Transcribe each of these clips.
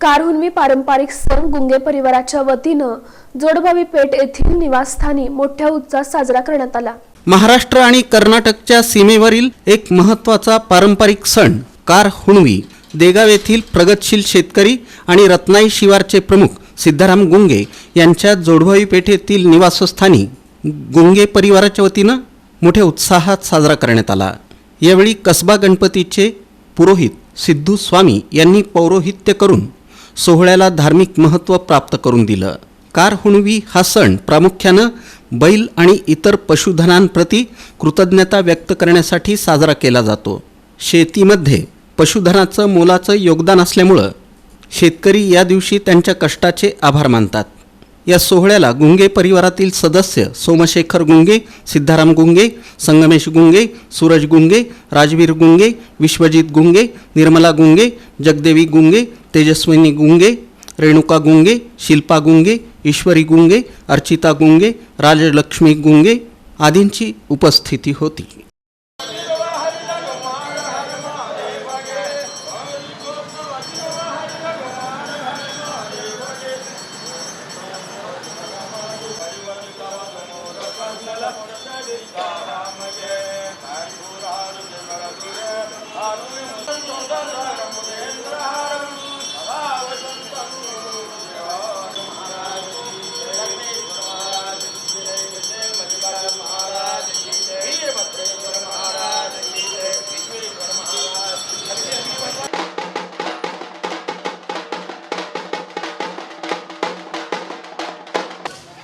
कारहुन्मी पारंपरिक सण गुंगे परिवाराच्या वतीनं जोडभावी पेठ येथील निवासस्थानी मोठ्या उत्साहात साजरा करण्यात आला. महाराष्ट्र आणि कर्नाटकच्या सीमेवरील एक महत्त्वाचा पारंपरिक सण कार हुणवी. देगाव येथील प्रगतशील शेतकरी आणि रत्नाई शिवारचे प्रमुख सिद्धाराम गुंगे यांच्या जोडभावी पेठेतील निवासस्थानी गुंगे परिवाराच्या वतीनं मोठ्या उत्साहात साजरा करण्यात आला. यावेळी कसबा गणपतीचे पुरोहित सिद्धू स्वामी यांनी पौरोहित्य करून सोहळ्याला धार्मिक महत्त्व प्राप्त करून दिलं. कार हुणवी हा सण प्रामुख्यानं बैल आणि इतर पशुधनांप्रती कृतज्ञता व्यक्त करण्यासाठी साजरा केला जातो. शेतीमध्ये पशुधनाचं मोलाचं योगदान असल्यामुळं शेतकरी या दिवशी त्यांच्या कष्टाचे आभार मानतात. या सोहळ्याला गुंगे परिवारातील सदस्य सोमशेखर गुंगे सिद्धाराम गुंगे संगमेश गुंगे सूरज गुंगे राजवीर गुंगे विश्वजित गुंगे निर्मला गुंगे जगदेवी गुंगे तेजस्विनी गुंगे रेणुका गुंगे शिल्पा गुंगे ईश्वरी गुंगे अर्चिता गुंगे राजलक्ष्मी गुंगे आदींची उपस्थिती होती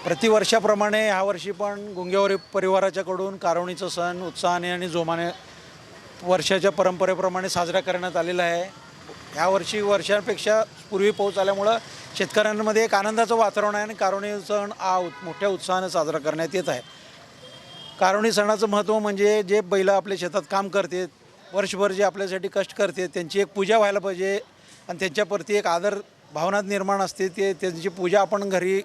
प्रतिवर्षाप्रमाणे ह्यावर्षी पण गुंगेवारी परिवाराच्याकडून कारवणीचं सण उत्साहाने आणि जोमाने वर्षाच्या परंपरेप्रमाणे साजरा करण्यात आलेला आहे. ह्यावर्षी वर्षांपेक्षा पूर्वी पाऊस आल्यामुळं शेतकऱ्यांमध्ये एक आनंदाचं वातावरण आहे आणि कारवणी सण हा मोठ्या उत्साहाने साजरा करण्यात येत आहे. कारवणी सणाचं महत्त्व म्हणजे जे बैल आपल्या शेतात काम करते वर्षभर जे आपल्यासाठी कष्ट करते त्यांची एक पूजा व्हायला पाहिजे आणि त्यांच्याप्रती एक आदर भावना निर्माण असते ते त्यांची पूजा आपण घरी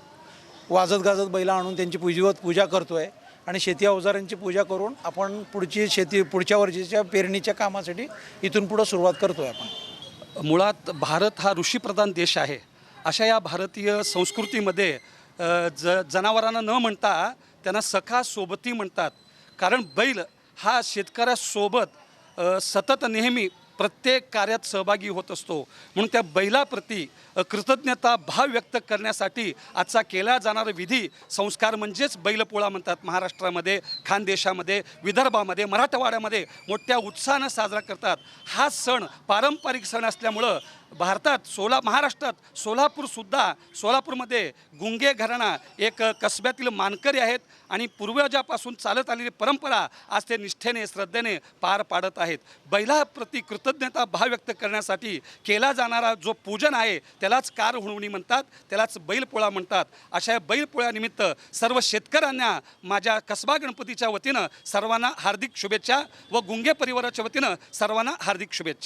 वाजत गाजत बैला आणून त्यांची पूजीवत पूजा करतो आहे आणि शेती अवजारांची पूजा करून आपण पुढची शेती पुढच्या वर्षीच्या पेरणीच्या कामासाठी इथून पुढं सुरुवात करतो आहे आपण. मुळात भारत हा ऋषीप्रधान देश आहे. अशा या भारतीय संस्कृतीमध्ये ज जनावरांना न म्हणता त्यांना सखा सोबती म्हणतात. कारण बैल हा शेतकऱ्यासोबत सतत नेहमी प्रत्येक कार्यात सहभागी होत असतो. म्हणून त्या बैलाप्रती कृतज्ञता भाव व्यक्त करण्यासाठी आजचा केला जाणारा विधी संस्कार म्हणजेच बैलपोळा म्हणतात महाराष्ट्रामध्ये खानदेशामध्ये विदर्भामध्ये मराठवाड्यामध्ये मोठ्या उत्साहानं साजरा करतात. हा सण पारंपरिक सण असल्यामुळं भारतात सोला महाराष्ट्रात सोलापूरसुद्धा सोलापूरमध्ये गुंगे घराणा एक कसब्यातील मानकरी आहेत आणि पूर्वजापासून चालत आलेली परंपरा आज ते निष्ठेने श्रद्धेने पार पाडत आहेत. बैलाप्रती कृतज्ञता भाव व्यक्त करण्यासाठी केला जाणारा जो पूजन आहे त्यालाच कार हुणवणी म्हणतात त्यालाच बैलपोळा म्हणतात. अशा या बैलपोळ्यानिमित्त सर्व शेतकऱ्यांना माझ्या कसबा गणपतीच्या वतीनं सर्वांना हार्दिक शुभेच्छा व गुंगे परिवाराच्या वतीनं सर्वांना हार्दिक शुभेच्छा.